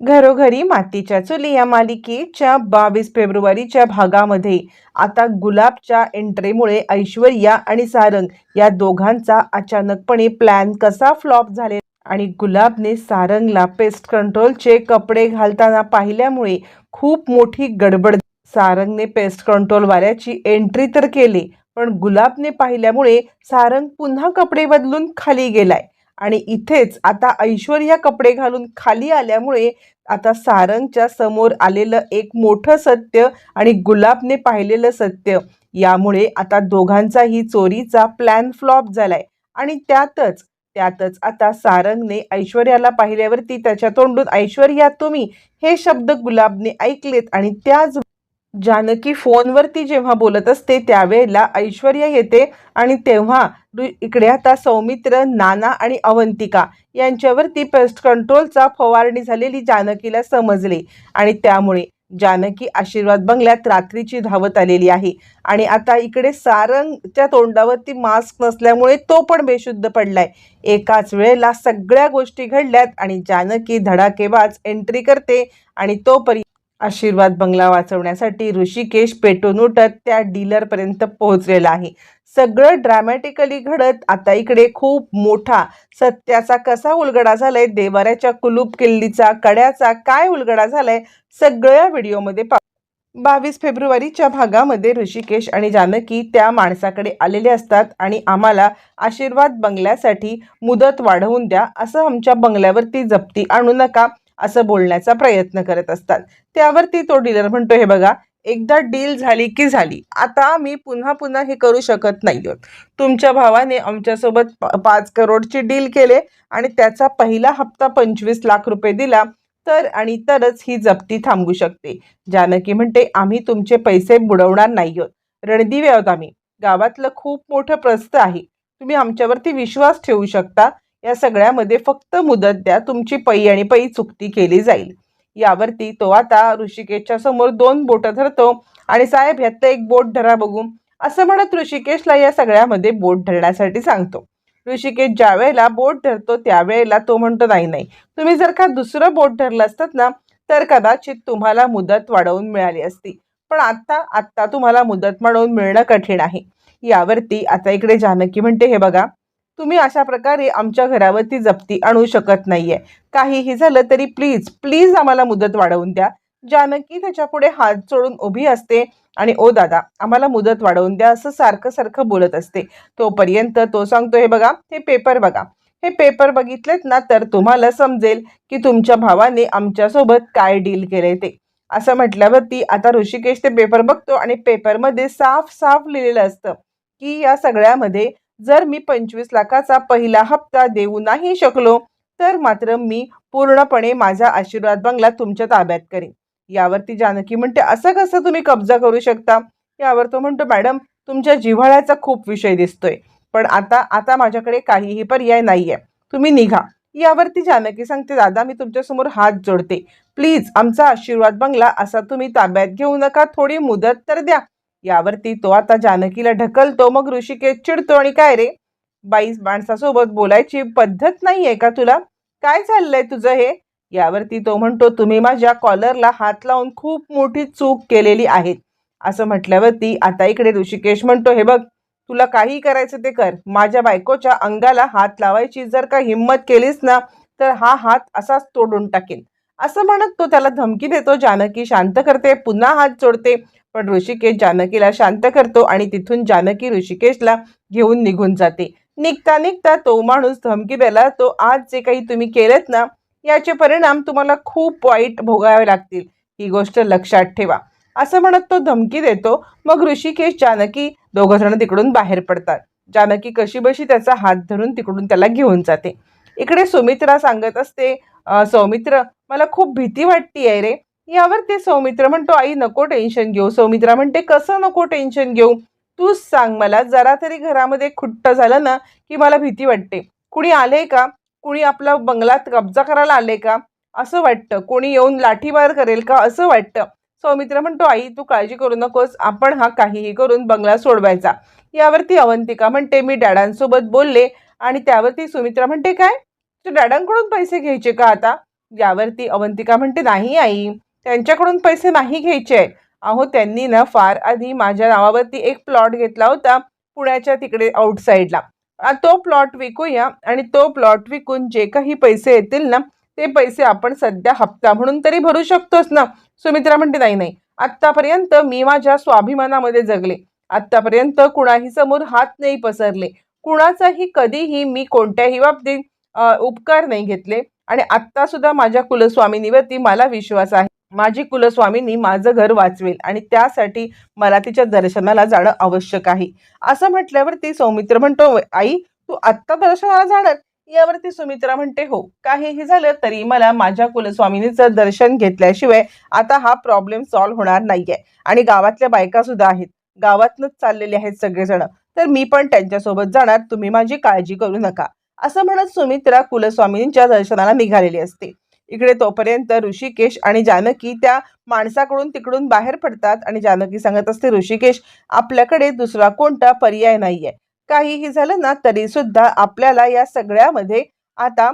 घरोघरी मातीच्या चुली या मालिकेच्या बावीस फेब्रुवारीच्या भागामध्ये. आता गुलाबच्या एंट्रीमुळे ऐश्वर्या आणि सारंग या दोघांचा अचानकपणे प्लॅन कसा फ्लॉप झाले? आणि गुलाबने सारंगला पेस्ट कंट्रोलचे कपडे घालताना पाहिल्यामुळे खूप मोठी गडबड सारंगने पेस्ट कंट्रोलवाल्याची एंट्री तर केली पण गुलाबने पाहिल्यामुळे सारंग पुन्हा कपडे बदलून खाली गेलाय. आणि इथेच आता ऐश्वर्या कपडे घालून खाली आल्यामुळे आता सारंगच्या समोर आलेलं एक मोठं सत्य आणि गुलाबने पाहिलेलं सत्य. यामुळे आता दोघांचाही चोरीचा प्लॅन फ्लॉप झालाय. आणि त्यातच त्यातच आता सारंगने ऐश्वर्याला पाहिल्यावरती त्याच्या तोंडून ऐश्वर्या तुम्ही हे शब्द गुलाबने ऐकलेत आणि त्याच जानकी फोनवरती जेव्हा बोलत असते त्यावेळेला ऐश्वर्या येते आणि तेव्हा दु- इकडे आता सौमित्र नाना आणि अवंतिका यांच्यावरती पेस्ट कंट्रोलचा फवारणी झालेली जानकीला समजले. आणि त्यामुळे जानकी आशीर्वाद बंगल्यात रात्रीची धावत आलेली आहे. आणि आता इकडे सारंगच्या तोंडावरती मास्क नसल्यामुळे तो पण बेशुद्ध पडलाय. एकाच वेळेला सगळ्या गोष्टी घडल्यात आणि जानकी धडाकेबाज एंट्री करते आणि तोपर्यंत आशीर्वाद बंगला वाचवण्यासाठी ऋषिकेश पेटून उठत त्या डीलरपर्यंत पोहोचलेला आहे. सगळं ड्रॅमॅटिकली घडत आता इकडे खूप मोठा सत्याचा कसा उलगडा झालाय देवाऱ्याच्या कुलूप किल्लीचा कड्याचा काय उलगडा झालाय सगळ्या व्हिडिओमध्ये पा बावीस फेब्रुवारीच्या भागामध्ये ऋषिकेश आणि जानकी त्या माणसाकडे आलेले असतात आणि आम्हाला आशीर्वाद बंगल्यासाठी मुदत वाढवून द्या असं आमच्या बंगल्यावरती जप्ती आणू नका. असं बोलण्याचा प्रयत्न करत असतात. त्यावरती तो डीलर म्हणतो हे बघा एकदा डील झाली की झाली आता मी पुन्हा पुन्हा हे करू शकत नाही आहोत तुमच्या भावाने आमच्यासोबत पाच करोडची डील केले आणि त्याचा पहिला हप्ता पंचवीस लाख रुपये दिला तर आणि तरच ही जप्ती थांबू शकते. जानकी म्हणते आम्ही तुमचे पैसे बुडवणार नाही आहोत रणदिवे आहोत आम्ही. गावातलं खूप मोठं प्रस्थ आहे. तुम्ही आमच्यावरती विश्वास ठेवू शकता. या सगळ्यामध्ये फक्त मुदत द्या तुमची पै आणि पै चुकती केली जाईल. यावरती तो आता ऋषिकेशच्या समोर दोन बोटं धरतो आणि साहेब ह्यातलं एक बोट धरा बघू. असं म्हणत ऋषिकेशला या सगळ्यामध्ये बोट धरण्यासाठी सांगतो. ऋषिकेश ज्या वेळेला बोट धरतो त्यावेळेला तो म्हणतो नाही नाही तुम्ही जर का दुसरं बोट धरलं असतात ना तर कदाचित तुम्हाला मुदत वाढवून मिळाली असती. पण आत्ता आत्ता तुम्हाला मुदत वाढवून मिळणं कठीण आहे. यावरती आता इकडे जानकी म्हणते हे बघा तुम्ही अशा प्रकारे आमच्या घरावरती जप्ती आणू शकत नाहीये. काहीही झालं तरी प्लीज प्लीज आम्हाला मुदत वाढवून द्या. जानकी त्याच्या पुढे हात चोडून उभी असते आणि ओ दादा आम्हाला मुदत वाढवून द्या असं सारखं सारखं बोलत असते. तोपर्यंत तो सांगतो हे बघा हे पेपर बघा. हे पेपर बघितलेत ना तर तुम्हाला समजेल की तुमच्या भावाने आमच्यासोबत काय डील केले ते. असं म्हटल्यावरती आता ऋषिकेश ते पेपर बघतो आणि पेपरमध्ये साफ साफ लिहिलेलं असतं की या सगळ्यामध्ये जर मी पंचवीस लाखाचा पहिला हप्ता देऊ नाही शकलो तर मात्र मी पूर्णपणे माझा आशीर्वाद बंगला तुमच्या ताब्यात करेन. यावरती जानकी म्हणते असं कसं तुम्ही कब्जा करू शकता? यावर तो म्हणतो मॅडम तुमच्या जिव्हाळ्याचा खूप विषय दिसतोय पण आता आता माझ्याकडे काहीही पर्याय नाही आहे तुम्ही निघा. यावरती जानकी सांगते दादा मी तुमच्यासमोर हात जोडते. प्लीज आमचा आशीर्वाद बंगला असा तुम्ही ताब्यात घेऊ नका. थोडी मुदत तर द्या. यावरती तो आता जानकीला ढकलतो मग ऋषिकेश चिडतो आणि काय रे? बाई माणसासोबत बोलायची पद्धत नाही आहे का तुला? काय चाललंय तुझं हे? यावरती तो म्हणतो तुम्ही माझ्या कॉलरला हात लावून खूप मोठी चूक केलेली आहे. असं म्हटल्यावरती आता इकडे ऋषिकेश म्हणतो हे बघ तुला काही करायचं ते कर. माझ्या बायकोच्या अंगाला हात लावायची जर का हिंमत केलीस ना तर हा हात असाच तोडून टाकेल असं म्हणत तो त्याला धमकी देतो. जानकी शांत करते पुन्हा हात जोडते. पण ऋषिकेश जानकीला शांत करतो आणि तिथून जानकी ऋषिकेशला घेऊन निघून जाते. निघता निघता तो माणूस धमकी द्यायला तो आज जे काही तुम्ही केलेत ना याचे परिणाम तुम्हाला खूप वाईट भोगावे लागतील. ही गोष्ट लक्षात ठेवा. असं म्हणत तो धमकी देतो. मग ऋषिकेश जानकी दोघं जण तिकडून बाहेर पडतात. जानकी कशी बशी त्याचा हात धरून तिकडून त्याला घेऊन जाते. इकडे सुमित्रा सांगत असते सौमित्र मला खूप भीती वाटती आहे रे. यावर ते सौमित्र म्हणतो आई नको टेन्शन घेऊ. सौमित्रा म्हणते कसं नको टेन्शन घेऊ? तूच सांग मला जरा तरी घरामध्ये खुट्ट झालं ना की मला भीती वाटते. कुणी आले का? कुणी आपला बंगलात कब्जा करायला आले का? असं वाटतं. कोणी येऊन लाठीमार करेल का? असं वाटतं. सौमित्र म्हणतो आई तू काळजी करू नकोस. आपण हा काहीही करून बंगला सोडवायचा. यावरती अवंतिका म्हणते मी डॅडांसोबत बोलले आणि त्यावरती सुमित्रा म्हणते काय? तू डॅडांकडून पैसे घ्यायचे का आता? यावरती अवंतिका म्हणते नाही आई त्यांच्याकडून पैसे नाही घ्यायचे. अहो त्यांनी ना फार आधी माझ्या नावावरती एक प्लॉट घेतला होता पुण्याच्या तिकडे आउटसाईडला. तो प्लॉट विकूया आणि तो प्लॉट विकून जे काही पैसे येतील ना ते पैसे आपण सध्या हप्ता म्हणून तरी भरू शकतोच ना. सुमित्रा म्हणते नाही नाही आत्तापर्यंत मी माझ्या स्वाभिमानामध्ये जगले. आत्तापर्यंत कुणाही समोर हात नाही पसरले. कुणाचाही कधीही मी कोणत्याही बाबतीत उपकार नाही घेतले. आणि आत्ता सुद्धा माझ्या कुलस्वामिनीवरती मला विश्वास आहे. माझी कुलस्वामिनी माझं घर वाचवेल आणि त्यासाठी मला तिच्या दर्शनाला जाणं आवश्यक आहे. असं म्हटल्यावरती सौमित्र म्हणतो आई तू आत्ता दर्शनाला जाणार? यावरती सुमित्रा म्हणते हो काहीही झालं तरी मला माझ्या कुलस्वामिनीचं दर्शन घेतल्याशिवाय आता हा प्रॉब्लेम सॉल्व्ह होणार नाहीये. आणि गावातल्या बायका सुद्धा आहेत. गावातनच चाललेले आहेत सगळेजण. तर मी पण त्यांच्यासोबत जाणार. तुम्ही माझी काळजी करू नका. असं म्हणत सुमित्रा कुलस्वामींच्या दर्शनाला निघालेली असते. इकडे तोपर्यंत ऋषिकेश आणि जानकी त्या माणसाकडून तिकडून बाहेर पडतात आणि जानकी सांगत असते ऋषिकेश आपल्याकडे दुसरा कोणता पर्याय नाहीये. काहीही झालं ना तरी सुद्धा आपल्याला या सगळ्यामध्ये आता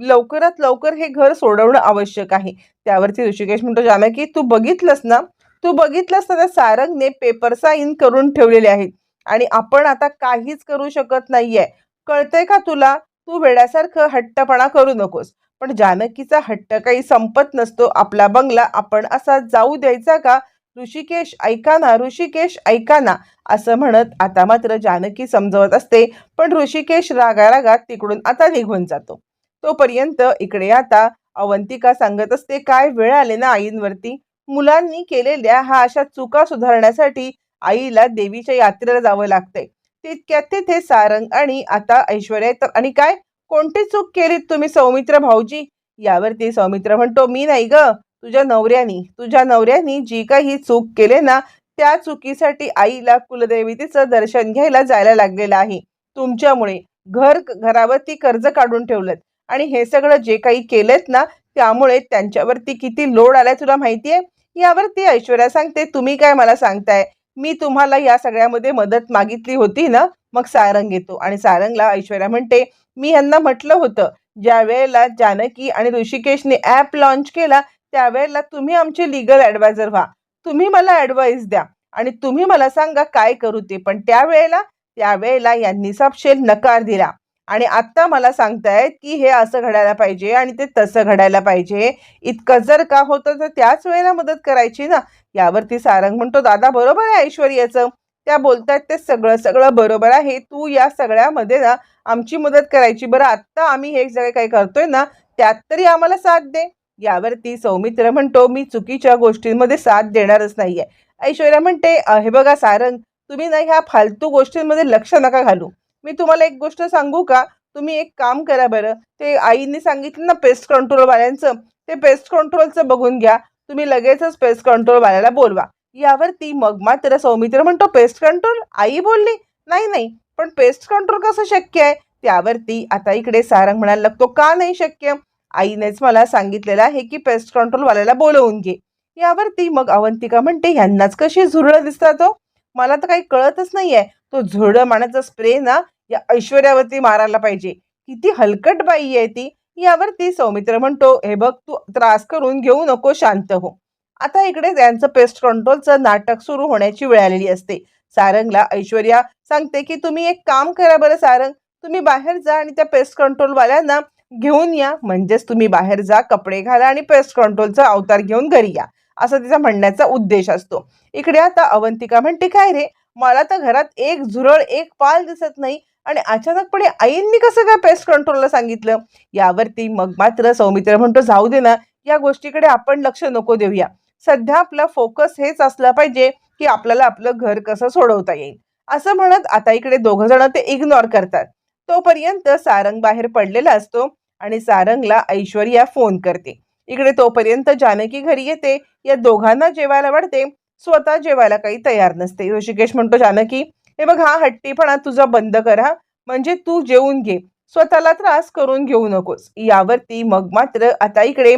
लवकरात लवकर हे घर सोडवणं आवश्यक आहे. त्यावरती ऋषिकेश म्हणतो जानकी तू बघितलंस ना? तू बघितलंस ना त्या सारंगने पेपर साईन करून ठेवलेले आहेत. आणि आपण आता काहीच करू शकत नाहीये. कळतंय का तुला? तू वेड्यासारखं हट्टपणा करू नकोस. पण जानकीचा हट्ट काही संपत नसतो. आपला बंगला आपण असा जाऊ द्यायचा का? ऋषिकेश ऐका ना ऋषिकेश ऐका ना असं म्हणत आता मात्र जानकी समजवत असते. पण ऋषिकेश रागा रागात तिकडून आता निघून जातो. तोपर्यंत इकडे आता अवंतिका सांगत असते काय वेळ आले ना आईंवरती? मुलांनी केलेल्या हा अशा चुका सुधारण्यासाठी आईला देवीच्या यात्रेला जावं लागतंय. तितक्यात तिथे सारंग आणि आता ऐश्वर्या येतात आणि काय? कोणती चूक केलीत तुम्ही सौमित्र भाऊजी? यावरती सौमित्र म्हणतो मी नाही ग तुझ्या नवऱ्यानी तुझ्या नवऱ्यानी जी काही चूक केले ना त्या चुकीसाठी आईला कुलदेवतेचं दर्शन घ्यायला जायला लागलेलं आहे. तुमच्यामुळे घर घरावरती कर्ज काढून ठेवलं आणि हे सगळं जे काही केलेत ना त्यामुळे त्यांच्यावरती किती लोड आलाय तुला माहितीये? यावरती ऐश्वर्या सांगते तुम्ही काय मला सांगताय? मी तुम्हाला या सगळ्यामध्ये मदत मागितली होती ना मग सारंग येतो. आणि सारंगला ऐश्वर्या म्हणते मी यांना म्हटलं होतं ज्या वेळेला जानकी आणि ऋषिकेशने ॲप लॉन्च केला त्यावेळेला तुम्ही आमचे लिगल ॲडवायझर व्हा. तुम्ही मला ॲडवाईस द्या. आणि तुम्ही मला सांगा काय करू ते. पण त्यावेळेला त्यावेळेला यांनी सापशेल नकार दिला. आणि आत्ता मला सांगतायत की हे असं घडायला पाहिजे आणि ते तसं घडायला पाहिजे. इतकं जर का होतं तर त्याच वेळेला मदत करायची ना. यावरती सारंग म्हणतो दादा बरोबर आहे ऐश्वर्याचं त्या बोलतायत ते सगळं सगळं बरोबर आहे. तू या सगळ्यामध्ये ना आमची मदत करायची. बरं आत्ता आम्ही हे सगळे काही करतोय ना त्यात तरी आम्हाला साथ दे. यावरती सौमित्र म्हणतो मी चुकीच्या गोष्टींमध्ये साथ देणारच नाहीये. ऐश्वर्या म्हणते हे बघा सारंग तुम्ही ना ह्या फालतू गोष्टींमध्ये लक्ष नका घालू. मी तुम्हाला एक गोष्ट सांगू का? तुम्ही एक काम करा बरं. ते आईने सांगितलं ना पेस्ट कंट्रोलवाल्यांचं ते पेस्ट कंट्रोलचं बघून घ्या. तुम्ही लगेचच पेस्ट कंट्रोलवाल्याला बोलवा. यावरती मग मात्र सौमित्र म्हणतो पेस्ट कंट्रोल आई बोलली नाही नाही पण पेस्ट कंट्रोल कसं शक्य आहे? त्यावरती आता इकडे सारंग म्हणायला लागतो का नाही शक्य? आईनेच मला सांगितलेलं आहे की पेस्ट कंट्रोलवाल्याला बोलवून घे. यावरती मग अवंतिका म्हणते ह्यांनाच कशी झुरळं दिसतात हो मला तर काही कळतच नाही आहे तो झुरळं मानाचा स्प्रे ना या ऐश्वर्यावरती मारायला पाहिजे. किती हलकट बाई आहे ती. यावरती सौमित्र म्हणतो हे बघ तू त्रास करून घेऊ नको शांत हो. आता इकडे त्यांचं पेस्ट कंट्रोलचं नाटक सुरू होण्याची वेळ आलेली असते. सारंगला ऐश्वर्या सांगते की तुम्ही एक काम करा बरं सारंग. तुम्ही बाहेर जा आणि त्या पेस्ट कंट्रोलवाल्यांना घेऊन या. म्हणजेच तुम्ही बाहेर जा कपडे घाला आणि पेस्ट कंट्रोलचा अवतार घेऊन घरी या. असा तिचा म्हणण्याचा उद्देश असतो. इकडे आता अवंतिका म्हणते काय रे? मला तर घरात एक झुरळ एक पाल दिसत नाही. आणि अचानकपणे आईंनी कसं काय पेस्ट कंट्रोलला सांगितलं? यावरती मग मात्र सौमित्र म्हणतो जाऊ दे ना या गोष्टीकडे आपण लक्ष नको देऊया. सध्या आपला फोकस हेच असला पाहिजे की आपल्याला आपलं घर कसं सोडवता येईल. असं म्हणत आता इकडे दोघं जण ते इग्नोर करतात. तोपर्यंत सारंग बाहेर पडलेला असतो आणि सारंगला ऐश्वर्या फोन करते. इकडे तोपर्यंत जानकी घरी येते. या दोघांना जेवायला वाढते. स्वतः जेवायला काही तयार नसते. ऋषिकेश म्हणतो जानकी हे बघ हा हट्टीपणा तुझा बंद कर हा. म्हणजे तू जेवून घे. स्वतःला त्रास करून घेऊ नकोस. यावरती मग मात्र आता इकडे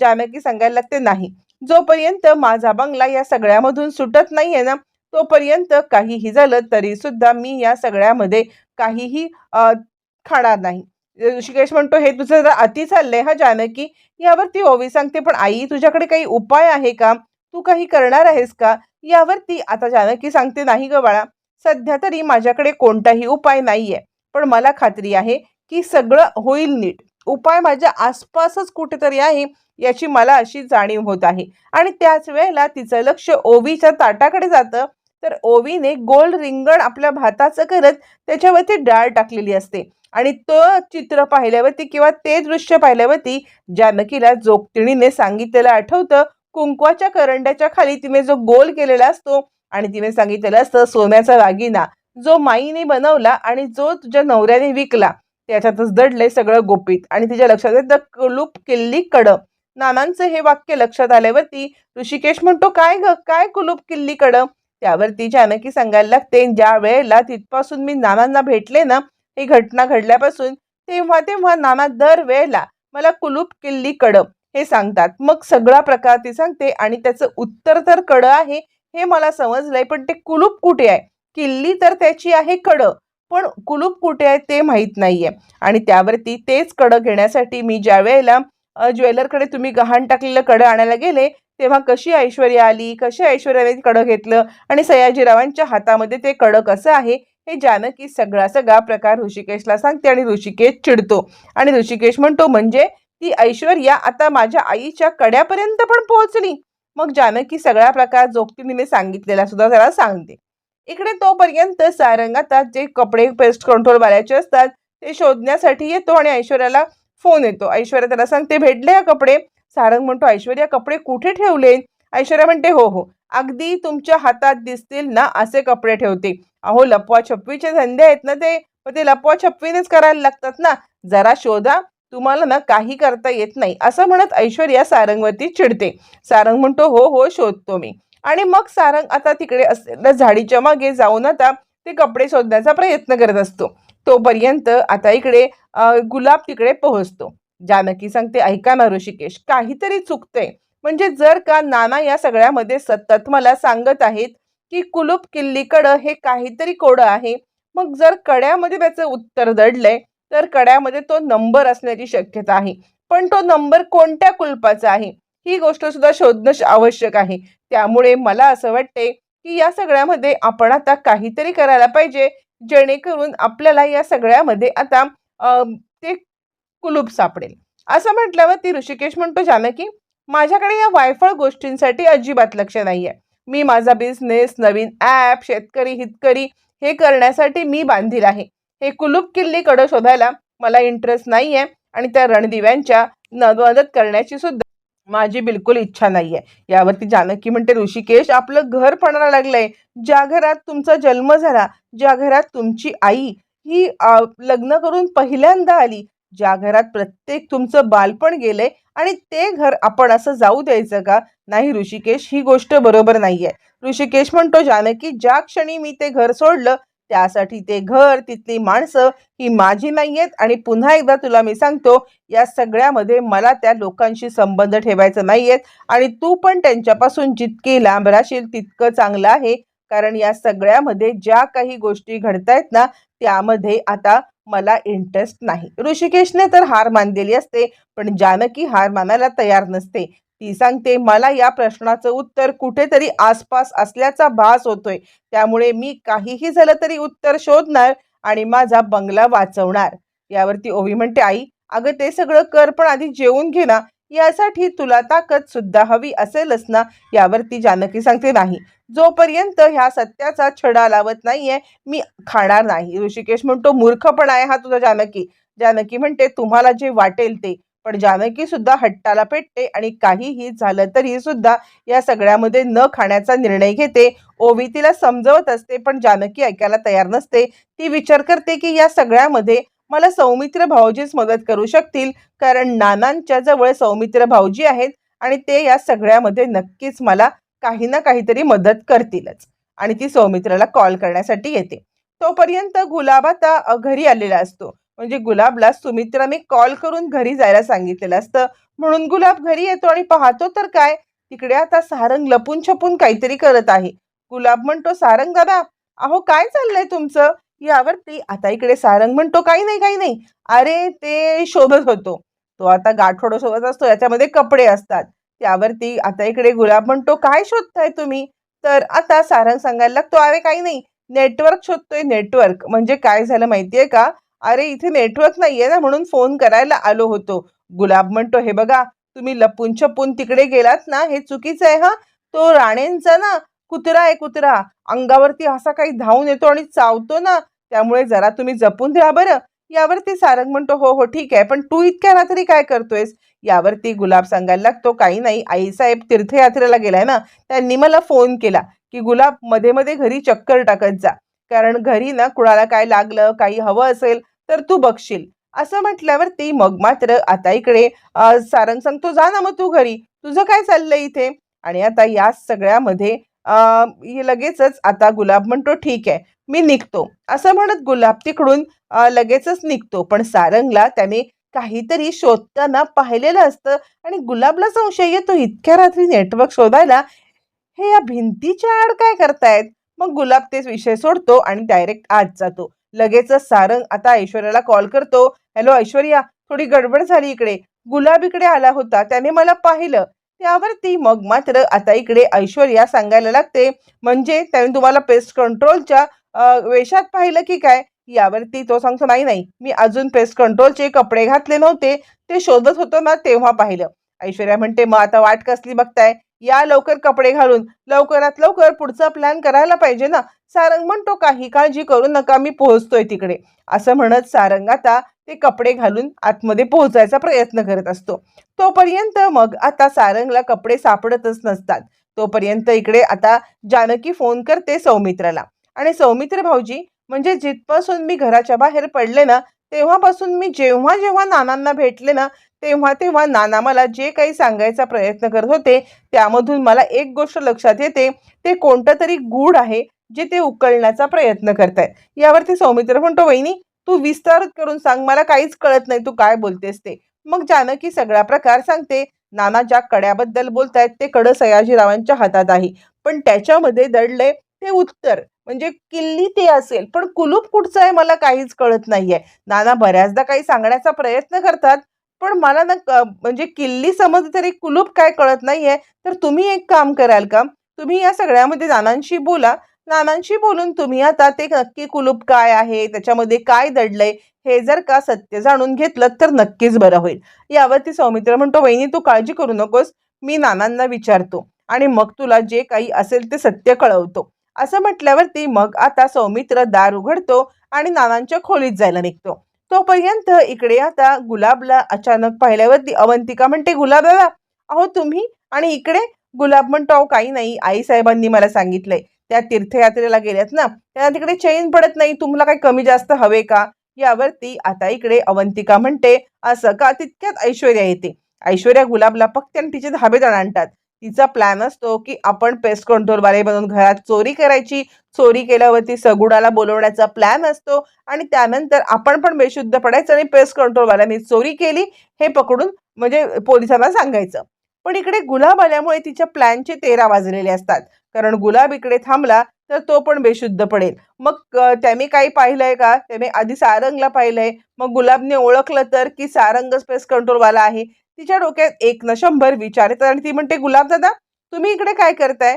जानकी सांगायला लागते नाही. जोपर्यंत माझा बंगला या सगळ्यामधून सुटत नाहीये ना तोपर्यंत काहीही झालं तरी सुद्धा मी या सगळ्यामध्ये काहीही खाणार नाही. ऋषिकेश म्हणतो हे तुझं जरा अति चाललंय हा जानकी यावरती ओवी सांगते पण आई तुझ्याकडे काही उपाय आहे का? तू काही करणार आहेस का? यावरती आता जानकी सांगते नाही ग बाळा. सध्या तरी माझ्याकडे कोणताही उपाय नाहीये. पण मला खात्री आहे की सगळं होईल नीट. उपाय माझ्या आसपासच कुठेतरी आहे याची मला अशी जाणीव होत आहे. आणि त्याच वेळेला तिचं लक्ष ओवीच्या ताटाकडे जातं. तर ओवीने गोल रिंगण आपल्या भाताचं करत त्याच्यावरती डाळ टाकलेली असते. आणि तो चित्र पाहिल्यावरती किंवा ते दृश्य पाहिल्यावरती जानकीला जोगतिणीने सांगितलेलं आठवतं कुंकवाच्या करंड्याच्या खाली तिने जो गोल केलेला असतो आणि तिने सांगितलेलं असतं सोन्याचा दागिना जो माईने बनवला आणि जो तुझ्या नवऱ्याने विकला त्याच्यातच दडले सगळं गोपीत. आणि तिच्या लक्षात येत कुलूप किल्ली कड. नानांचं हे वाक्य लक्षात आल्यावरती ऋषिकेश म्हणतो काय ग काय कुलूप किल्ली कड? त्यावरती जानकी सांगायला लागते ज्या वेळेला तिथपासून मी नानांना भेटले ना ही घटना घडल्यापासून तेव्हा तेव्हा नाना दर वेळेला मला कुलूप किल्ली कड हे सांगतात. मग सगळा प्रकार ती सांगते आणि त्याचं उत्तर तर कड आहे हे मला समजलंय पण ते कुलूप कुठे आहे? किल्ली तर त्याची आहे कड पण कुलूप कुठे आहे ते माहीत नाहीये. आणि त्यावरती तेच कडं घेण्यासाठी मी ज्या वेळेला ज्वेलरकडे तुम्ही गहाण टाकलेलं कडं आणायला गेले तेव्हा कशी ऐश्वर्या आली कशी ऐश्वर्याने कडं घेतलं आणि सयाजीरावांच्या हातामध्ये ते कडं कसं आहे हे जानकी सगळा सगळा प्रकार ऋषिकेशला सांगते आणि ऋषिकेश चिडतो. आणि ऋषिकेश म्हणतो म्हणजे ती ऐश्वर्या आता माझ्या आईच्या कड्यापर्यंत पण पोहोचली. मग जानकी सगळा प्रकार जोगतिनीने सांगितलेला सुद्धा त्याला सांगते. इकडे तोपर्यंत सारंग आता जे कपडे पेस्ट कंट्रोल वाल्याचे असतात ते शोधण्यासाठी येतो आणि ऐश्वर्याला फोन येतो. ऐश्वर्या त्याला सांगते भेटले हा कपडे. सारंग म्हणतो ऐश्वर्या कपडे कुठे ठेवले? ऐश्वर्या म्हणते हो हो. अगदी तुमच्या हातात दिसतील ना असे कपडे ठेवते. अहो लपवा छपवीचे धंदे आहेत ना ते. मग ते लपवा छपवीनेच करायला लागतात ना. जरा शोधा. तुम्हाला ना काही करता येत नाही असं म्हणत ऐश्वर्या सारंगवरती चिडते. सारंग म्हणतो हो हो शोधतो मी. आणि मग सारंग आता तिकडे असलेल्या झाडीच्या मागे जाऊन आता ते कपडे शोधण्याचा प्रयत्न करत असतो. तोपर्यंत आता इकडे गुलाब तिकडे पोहोचतो. जानकी सांगते ऐका ना ऋषिकेश काहीतरी चुकतंय. म्हणजे जर का नाना या सगळ्यामध्ये सतत मला सांगत आहेत की कुलूप किल्लीकडं हे काहीतरी कोडं आहे मग जर कड्यामध्ये त्याचं उत्तर दडलंय तर कड्यामध्ये तो नंबर असण्याची शक्यता आहे. पण तो नंबर कोणत्या कुलपाचा आहे? ही गोष्ट सुद्धा शोधणं श- आवश्यक आहे. त्यामुळे मला असं वाटते की या सगळ्यामध्ये आपण आता काहीतरी करायला पाहिजे जेणेकरून आपल्याला या सगळ्यामध्ये आता ते कुलूप सापडेल. असं म्हटल्यावर ती ऋषिकेश म्हणतो जानकी माझ्याकडे या वायफळ गोष्टींसाठी अजिबात लक्ष नाही आहे मी माझा बिझनेस नवीन ॲप शेतकरी हितकरी हे करण्यासाठी मी बांधील आहे. हे कुलूप किल्लीकडं शोधायला मला इंटरेस्ट नाही आहे आणि त्या रणदिव्यांच्या न- मदत करण्याची सुद्धा माझी बिलकुल इच्छा नाही आहे यावरती जानकी म्हणते ऋषिकेश आपलं घर पणाला लागलंय. ज्या घरात तुमचा जन्म झाला ज्या घरात तुमची आई ही लग्न करून पहिल्यांदा आली ज्या घरात प्रत्येक तुमचं बालपण गेलंय आणि ते घर आपण असं जाऊ द्यायचं का? नाही ऋषिकेश ही गोष्ट बरोबर नाहीये. ऋषिकेश म्हणतो जानकी ज्या क्षणी मी ते घर सोडलं त्यासाठी ते घर तिथली माणसं ही माझी नाही आहेत आणि पुन्हा एकदा तुला मी सांगतो या सगळ्यामध्ये मला त्या लोकांशी संबंध ठेवायचा नाही आहेत आणि तू पण त्यांच्यापासून जितकी लांब राहशील तितकं चांगलं आहे. कारण या सगळ्यामध्ये ज्या काही गोष्टी घडतायत ना त्यामध्ये आता मला इंटरेस्ट नाही. ऋषिकेशने तर हार मानलेली असते पण जानकी हार मानायला तयार नसते. ती सांगते मला या प्रश्नाचं उत्तर कुठेतरी आसपास असल्याचा भास होतोय. त्यामुळे मी काहीही झालं तरी उत्तर शोधणार आणि माझा बंगला वाचवणार. यावरती ओवी म्हणते आई अगं ते सगळं कर पण आधी जेवून घे ना. यासाठी तुला ताकद सुद्धा हवी असेलच ना. यावरती जानकी सांगते नाही. जोपर्यंत ह्या सत्याचा छडा लावत नाहीये मी खाणार नाही. ऋषिकेश म्हणतो मूर्खपणा आहे हा तुझा जानकी. जानकी म्हणते तुम्हाला जे वाटेल ते. पण जानकी सुद्धा हट्टाला पेटते आणि काहीही झालं तरी सुद्धा या सगळ्यामध्ये न खाण्याचा निर्णय घेते ओवी तिला समजवत असते पण जानकी ऐकायला तयार नसते ती विचार करते की या सगळ्यामध्ये मला सौमित्र भाऊजीच मदत करू शकतील कारण नानांच्या जवळ सौमित्र भाऊजी आहेत आणि ते या सगळ्यामध्ये नक्कीच मला काही ना काहीतरी मदत करतीलच. आणि ती सौमित्राला कॉल करण्यासाठी येते. तोपर्यंत गुलाब आता घरी आलेला असतो. म्हणजे गुलाबला सुमित्राने कॉल करून घरी जायला सांगितलेलं असतं. म्हणून गुलाब घरी येतो आणि पाहतो तर काय? तिकडे आता सारंग लपून छपून काहीतरी करत आहे. गुलाब म्हणतो सारंग दादा अहो काय चाललंय तुमचं? यावरती आता इकडे सारंग म्हणतो काही नाही काही नाही. अरे ते शोधत होतो. तो आता गाठोड शोधत असतो याच्यामध्ये कपडे असतात. त्यावरती आता इकडे गुलाब म्हणतो काय शोधताय तुम्ही? तर आता सारंग सांगायला लागतो अरे काही नाही. नेटवर्क शोधतोय नेटवर्क. म्हणजे काय झालं माहितीये का? अरे इथे नेटवर्क नाहीये ना म्हणून फोन करायला आलो होतो. गुलाब म्हणतो हे बघा तुम्ही लपून छपून तिकडे गेलात ना हे चुकीचं आहे हा? तो राणेंचा ना कुत्रा आहे कुत्रा. अंगावरती असा काही धावून येतो आणि चावतो ना त्यामुळे जरा तुम्ही जपून राहा बरं. यावरती सारंग म्हणतो हो हो ठीक आहे पण तू इतक्या रात्री काय करतोयस? यावरती गुलाब सांगायला लागतो काही नाही आईसाहेब तीर्थयात्रेला गेलाय ना त्यांनी मला फोन केला की गुलाबमध्ये मध्ये घरी चक्कर टाकत जा. कारण घरी ना कुणाला काय लागलं काही हवं असेल तर तू बघशील. असं म्हटल्यावर ती मग मात्र आता इकडे सारंग सांगतो जा ना मग तू घरी. तुझं काय चाललंय इथे? आणि आता या सगळ्यामध्ये हे लगेचच आता गुलाब म्हणतो ठीक आहे मी निघतो. असं म्हणत गुलाब तिकडून लगेचच निघतो. पण सारंगला त्याने काहीतरी शोधताना पाहिलेलं असतं आणि गुलाबला संशय येतो इतक्या रात्री नेटवर्क शोधायला हे या भिंतीच्या आड काय करतायत? मग गुलाब तेच विषय सोडतो आणि डायरेक्ट आत जातो. लगेचच सारंग आता ऐश्वर्याला कॉल करतो. हॅलो ऐश्वर्या थोडी गडबड झाली इकडे. गुलाब इकडे आला होता. त्याने मला पाहिलं. त्यावरती मग मात्र आता इकडे ऐश्वर्या सांगायला लागते. म्हणजे त्याने तुम्हाला पेस्ट कंट्रोलच्या वेशात पाहिलं की काय? यावरती तो सांगतो नाही नाही. मी अजून पेस्ट कंट्रोलचे कपडे घातले नव्हते. ते शोधत होतो ना तेव्हा पाहिलं. ऐश्वर्या म्हणते मग आता वाट कसली बघताय? या लवकर कपडे घालून लवकरात लवकर पुढचा प्लॅन करायला पाहिजे ना. सारंग म्हणतो काही काळजी करू नका मी पोहोचतोय तिकडे. असं म्हणत सारंग आता ते कपडे घालून आतमध्ये पोहोचायचा प्रयत्न करत असतो. तोपर्यंत मग आता सारंगला कपडे सापडतच नसतात. तोपर्यंत इकडे आता जानकी फोन करते सौमित्राला. आणि सौमित्र भाऊजी म्हणजे जिथपासून मी घराच्या बाहेर पडले ना तेव्हापासून मी जेव्हा जेव्हा नानांना भेटले ना तेव्हा तेव्हा नाना मला जे काही सांगायचा प्रयत्न करत होते त्यामधून मला एक गोष्ट लक्षात येते. ते कोणतं तरी गूढ आहे जे ते उकलण्याचा प्रयत्न करतायत. यावरती सौमित्र म्हणतो वहिनी तू विस्तार करून सांग मला काहीच कळत नाही तू काय बोलतेस ते. मग जानकी सगळा प्रकार सांगते. नाना ज्या कड्याबद्दल बोलतायत ते कडं सयाजीरावांच्या हातात आहे. पण त्याच्यामध्ये दडले ते उत्तर. म्हणजे किल्ली ते असेल पण कुलूप कुठचं आहे मला काहीच कळत नाहीये. नाना बऱ्याचदा काही सांगण्याचा प्रयत्न करतात पण मला ना म्हणजे किल्ली समज तरी कुलूप काय कळत नाहीये. तर तुम्ही एक काम कराल का? तुम्ही या सगळ्यामध्ये नानांशी बोला. नानांशी बोलून तुम्ही आता ते नक्की कुलूप काय आहे त्याच्यामध्ये काय दडलंय हे जर का सत्य जाणून घेतलं तर नक्कीच बरं होईल. यावरती सौमित्र म्हणतो वहिनी तू काळजी करू नकोस. मी नानांना विचारतो आणि मग तुला जे काही असेल ते सत्य कळवतो. असं म्हटल्यावरती मग आता सौमित्र दार उघडतो आणि नानांच्या खोलीत जायला निघतो. तोपर्यंत इकडे आता गुलाबला अचानक पाहिल्यावरती अवंतिका म्हणते गुलाबला अहो तुम्ही आणि इकडे गुलाब म्हणतो काही नाही आई साहेबांनी मला सांगितलंय. त्या तीर्थयात्रेला गेल्यात ना त्यांना तिकडे चैन पडत नाही तुम्हाला काही कमी जास्त हवे का? यावरती आता इकडे अवंतिका म्हणते असं का? तितक्यात ऐश्वर्या येते. ऐश्वर्या गुलाबला फक्त आणि तिचे धाबेदार आणतात. तिचा प्लॅन असतो की आपण पेस्ट कंट्रोल वाले घरात चोरी करायची चोरी केल्यावरती सगुडाला बोलवण्याचा प्लॅन असतो आणि त्यानंतर आपण पण बेशुद्ध पडायचं आणि पेस्ट कंट्रोलवाल्यांनी चोरी केली हे पकडून म्हणजे पोलिसांना सांगायचं. पण इकडे गुलाब आल्यामुळे तिच्या प्लॅनचे तेरा वाजलेले असतात. कारण गुलाब इकडे थांबला तर तो पण बेशुद्ध पडेल. मग त्याने काही पाहिलंय का? त्याने आधी सारंगला पाहिलंय. मग गुलाबने ओळखलं तर की सारंग स्पेस कंट्रोलवाला आहे. तिच्या डोक्यात एक न शंभर विचार येतात आणि ती म्हणते गुलाबदादा तुम्ही इकडे काय करताय?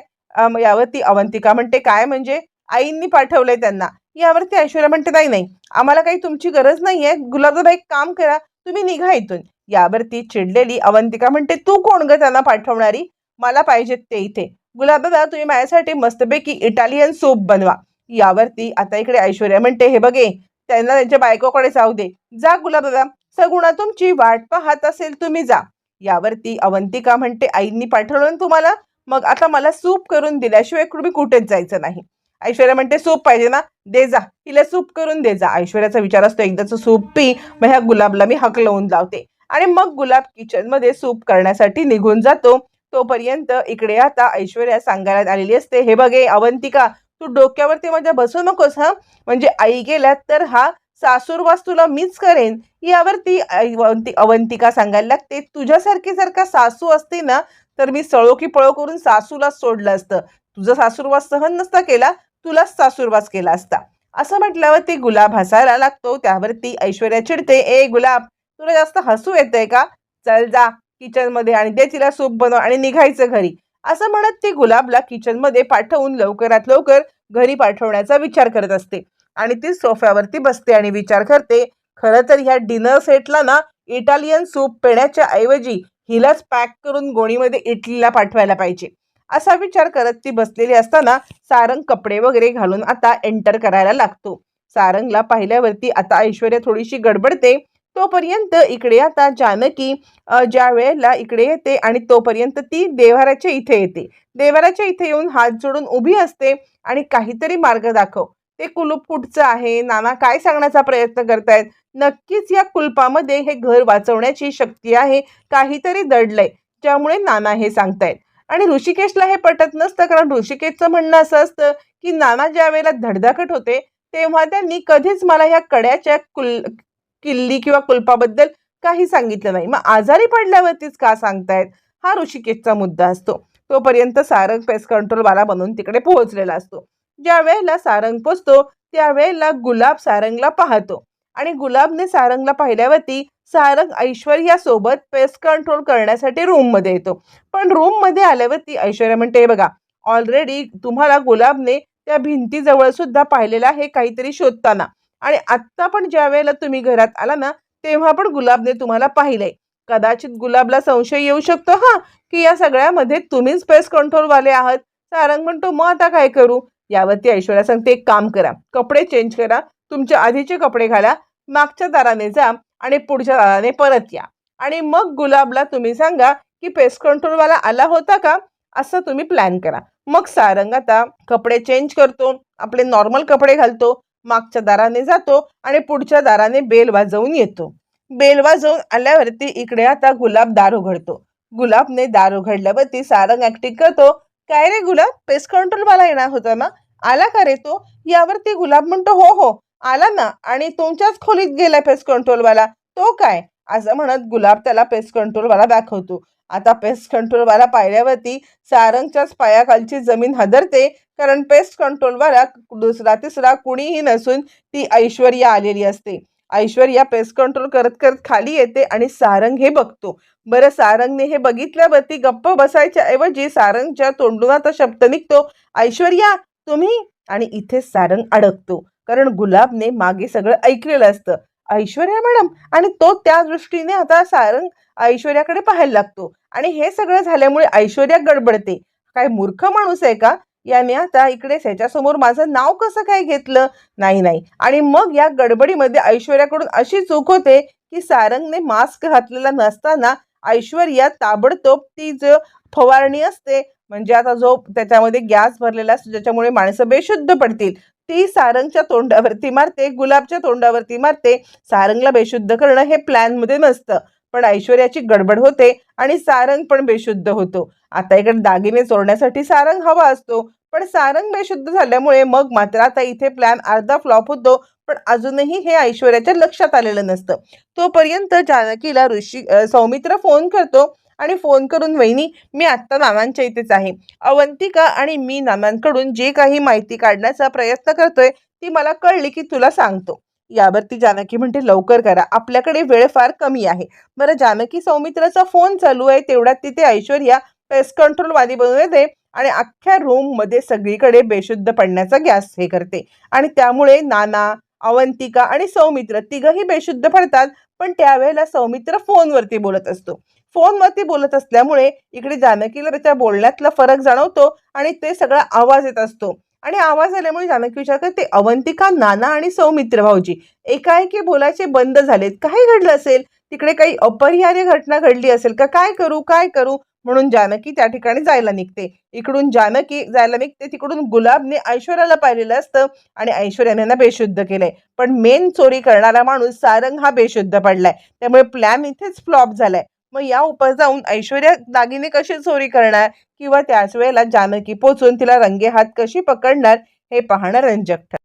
यावरती अवंतिका म्हणते काय म्हणजे? आईंनी पाठवलंय त्यांना. यावरती ऐश्वर्या म्हणते नाही नाही आम्हाला काही तुमची गरज नाहीये. गुलाबदादा एक काम करा तुम्ही निघा इथून. यावरती चिडलेली अवंतिका म्हणते तू कोण ग त्यांना पाठवणारी? मला पाहिजेत ते इथे. गुलाबदादा तुम्ही माझ्यासाठी मस्तपैकी इटालियन सूप बनवा. यावरती आता इकडे ऐश्वर्या म्हणते हे बघे त्यांना त्यांच्या बायकोकडे जाऊ दे. जा गुलाबदादा सगुणा तुमची वाट पाहत असेल तुम्ही जा. यावरती अवंतिका म्हणते आईंनी पाठवलं तुम्हाला? मग आता मला सूप करून दिल्याशिवाय तुम्ही कुठेच जायचं नाही. ऐश्वर्या म्हणते सूप पाहिजे ना? दे जा. तिला सूप करून दे जा. ऐश्वर्याचा विचार असतो एकदाचं सूप पी मग ह्या गुलाबला मी हक लावून लावते. आणि मग गुलाब किचनमध्ये सूप करण्यासाठी निघून जातो. तोपर्यंत इकडे आता ऐश्वर्या सांगायला आलेली असते हे बघे अवंतिका तू डोक्यावरती माझ्या बसू नकोस हा? म्हणजे आई गेल्यात तर हा सासूरवास तुला मीच करेन यावरती अवंती अवंतिका सांगायला लागते. तुझ्यासारखी जर का सासू असते ना तर मी सळो की पळो करून सासूलाच सोडलं असतं. तुझा सासूरवास सहन नसता केला तुलाच सासूरवास केला असता. असं म्हटल्यावर ती गुलाब हसायला लागतो. त्यावरती ऐश्वर्या चिडते ए गुलाब तुला जास्त हसू येतंय का? चल जा किचनमध्ये आणि दे तिला सूप बनव आणि निघायचं घरी. असं म्हणत ती गुलाबला किचनमध्ये पाठवून लवकरात लवकर घरी पाठवण्याचा विचार करत असते. आणि ती सोफ्यावरती बसते आणि विचार करते खरं तर ह्या डिनर सेटला ना इटालियन सूप पिण्याच्या ऐवजी हिलाच पॅक करून गोणीमध्ये इटलीला पाठवायला पाहिजे. असा विचार करत ती बसलेली असताना सारंग कपडे वगैरे घालून आता एंटर करायला लागतो. सारंगला पाहिल्यावरती आता ऐश्वर्या थोडीशी गडबडते. तोपर्यंत इकडे आता जानकी ज्या वेळेला इकडे येते आणि तोपर्यंत ती देवाराच्या इथे येते. देवाराच्या इथे येऊन हात जोडून उभी असते आणि काहीतरी मार्ग दाखव. ते कुलूप कुठचं आहे? नाना काय सांगण्याचा प्रयत्न करतायत? नक्कीच या कुलपामध्ये हे घर वाचवण्याची शक्ती आहे काहीतरी दडलंय ज्यामुळे नाना हे सांगतायत. आणि ऋषिकेशला हे पटत नसतं कारण ऋषिकेशचं म्हणणं असं असतं की नाना ज्या वेळेला धडधाकट होते तेव्हा त्यांनी कधीच मला ह्या कड्याच्या कुल किल्ली किंवा कुलपाबद्दल काही सांगितलं नाही. मग आजारी पडल्यावरतीच का सांगतायत? हा ऋषिकेशचा मुद्दा असतो. तोपर्यंत सारंग पेस्ट कंट्रोलवाला बनून तिकडे पोहोचलेला असतो. ज्या वेळेला सारंग पोचतो त्यावेळेला गुलाब सारंगला पाहतो. आणि गुलाबने सारंगला पाहिल्यावरती सारंग ऐश्वर्यासोबत पेस्ट कंट्रोल करण्यासाठी रूममध्ये येतो. पण रूममध्ये आल्यावरती ऐश्वर्या म्हणते बघा ऑलरेडी तुम्हाला गुलाबने त्या भिंतीजवळ सुद्धा पाहिलेलं आहे काहीतरी शोधताना. आणि आत्ता पण ज्या वेळेला तुम्ही घरात आला ना तेव्हा पण गुलाबने तुम्हाला पाहिलंय. कदाचित गुलाबला संशय येऊ शकतो हा की या सगळ्यामध्ये तुम्हीच पेस्ट कंट्रोलवाले आहात. सारंग म्हणतो मग आता काय करू? यावरती ऐश्वर्या सांगते एक काम करा कपडे चेंज करा तुमचे आधीचे कपडे घाला मागच्या दाराने जा आणि पुढच्या दाराने परत या. आणि मग गुलाबला तुम्ही सांगा की पेस्ट कंट्रोलवाला आला होता का? असं तुम्ही प्लॅन करा. मग सारंग आता कपडे चेंज करतो आपले नॉर्मल कपडे घालतो मागच्या दाराने जातो आणि पुढच्या दाराने बेल वाजवून येतो. बेल वाजवून आल्यावरती इकडे आता गुलाब दार उघडतो. गुलाबने दार उघडल्यावरती सारंग ऍक्टिंग करतो. काय रे गुलाब? पेस्ट कंट्रोलवाला येणार होता ना? आला का रे तो? यावरती गुलाब म्हणतो हो हो आला ना. आणि तुमच्याच खोलीत गेलाय पेस्ट कंट्रोलवाला तो काय? असं म्हणत गुलाब त्याला पेस्ट कंट्रोलवाला दाखवतो. आता पेस्ट कंट्रोलवाला पाहिल्यावरती सारंगच्याच पायाखालची जमीन हदरते कारण पेस्ट कंट्रोलवाला दुसरा तिसरा कुणीही नसून ती ऐश्वर्या आलेली असते. ऐश्वर्या पेस्ट कंट्रोल करत करत खाली येते आणि सारंग हे बघतो. बरं सारंगने हे बघितल्यावरती गप्प बसायच्या ऐवजी सारंगच्या तोंडून आता शब्द निघतो ऐश्वर्या तुम्ही आणि इथे सारंग अडकतो. कारण गुलाबने मागे सगळं ऐकलेलं असतं. ऐश्वर्या मॅडम आणि तो त्या दृष्टीने आता सारंग ऐश्वर्याकडे पाहायला लागतो. आणि हे सगळं झाल्यामुळे ऐश्वर्या गडबडते. काय मूर्ख माणूस आहे का? याने आता इकडे त्याच्यासमोर माझं नाव कसं काय घेतलं? नाही नाही. आणि मग या गडबडीमध्ये ऐश्वर्याकडून अशी चूक होते की सारंगने मास्क घातलेला नसताना ऐश्वर्या ताबडतोब ती जो फवारणी असते म्हणजे आता जो त्याच्यामध्ये गॅस भरलेला असतो ज्याच्यामुळे माणसं बेशुद्ध पडतील ती सारंगच्या तोंडावरती मारते गुलाबच्या तोंडावरती मारते. सारंगला बेशुद्ध करणं हे प्लॅनमध्ये नसतं पण ऐश्वर्याची गडबड होते आणि सारंग पण बेशुद्ध होतो. आता इकडे दागिने चोरण्यासाठी सारंग हवा असतो पण सारंग बेशुद्ध झाल्यामुळे मग मात्र आता इथे प्लॅन अर्धा फ्लॉप होतो पण अजूनही हे ऐश्वर्याच्या लक्षात आलेलं नसतं. तोपर्यंत जानकीला ऋषी सौमित्र फोन करतो आणि फोन करून वहिनी मी आत्ता मामांच्या इथेच आहे. अवंतिका आणि मी मामांकडून जे काही माहिती काढण्याचा प्रयत्न करतोय ती मला कळली की तुला सांगतो. यावरती जानकी म्हणते लवकर करा. आपल्याकडे वेळ फार कमी आहे. बरं जानकी सौमित्राचा फोन चालू आहे तेवढ्यात तिथे ऐश्वर्या पेस्ट कंट्रोलवादी बनून येते आणि अख्ख्या रूममध्ये सगळीकडे बेशुद्ध पडण्याचा गॅस हे करते. आणि त्यामुळे नाना अवंतिका आणि सौमित्र तिघही बेशुद्ध पडतात पण त्यावेळेला सौमित्र फोनवरती बोलत असतो. फोनवरती बोलत असल्यामुळे इकडे जानकीला त्याच्या बोलण्यातला फरक जाणवतो आणि ते सगळा आवाज येत असतो. आणि आवाज आल्यामुळे जानकी विचार करते अवंतिका नाना आणि सौमित्र भाऊजी एकाएकी बोलायचे बंद झालेत. काही घडलं असेल? तिकडे काही अपरिहार्य घटना घडली असेल का? काय करू? काय करू? म्हणून जानकी त्या ठिकाणी जायला निघते. इकडून जानकी जायला निघते. तिकडून गुलाबने ऐश्वर्याला पाहिलेलं असतं आणि ऐश्वर्याने ना बेशुद्ध केलंय. पण मेन चोरी करणारा माणूस सारंग हा बेशुद्ध पडलाय. त्यामुळे प्लॅन इथेच फ्लॉप झालाय. मग या उपर जाऊन ऐश्वर्या दागिने कशी चोरी करणार? किंवा त्याच वेळेला जानकी पोचून तिला रंगे हात कशी पकडणार? हे पाहणं रंजक ठर